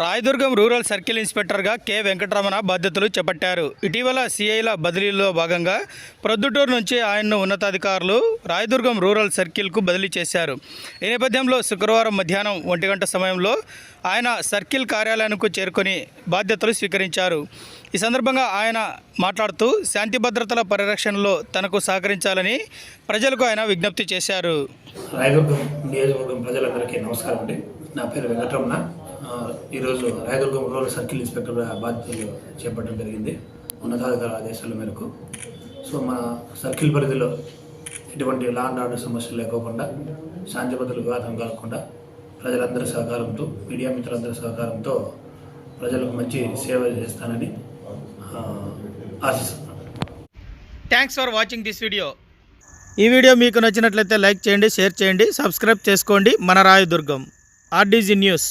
Rayadurgam rural circle ఇన్స్పెక్టర్గా K. Venkataramana బాధ్యతలు చేపట్టారు. ఇటీవల సిఐల బదిలీలో భాగంగా ప్రొద్దుటూరు నుంచి ఆయన్ను ఉన్నతాధికారులు రాయదుర్గం రూరల్ సర్కిల్కు బదిలీ చేశారు. ఈ నేపథ్యంలో శుక్రవారం మధ్యాహ్నం ఒంటి గంట సమయంలో ఆయన సర్కిల్ కార్యాలయానికి చేరుకొని బాధ్యతలు స్వీకరించారు. ఈ సందర్భంగా ఆయన మాట్లాడుతూ శాంతి భద్రతల పరిరక్షణలో తనకు సహకరించాలని ప్రజలకు ఆయన విజ్ఞప్తి చేశారు. రాయదుర్గం నియోజకవర్గం ప్రజలందరికీ నమస్కారం అండి. నా పేరు వెంకటరమణ. ఈరోజు రాయదుర్గం రూరల్ సర్కిల్ ఇన్స్పెక్టర్ బాధ్యతలు చేపట్టడం జరిగింది. ఉన్నతాధికారుల ఆదేశాల మేరకు. సో మన సర్కిల్ పరిధిలో ఎటువంటి లా అండ్ ఆర్డర్ సమస్యలు లేకోకుండా శాంతి భద్రతలు వివాదం కలగకుండా ప్రజలందరి సహకారంతో మీడియా మిత్రులందరి సహకారంతో ప్రజలకు మంచి సేవ చేస్తానని ఆశిస్తున్నాను. Thanks for watching this video ఈ వీడియో మీకు నచ్చినట్లయితే లైక్ చేయండి షేర్ చేయండి సబ్స్క్రైబ్ చేసుకోండి. మన రాయదుర్గం ఆర్డీజీ న్యూస్.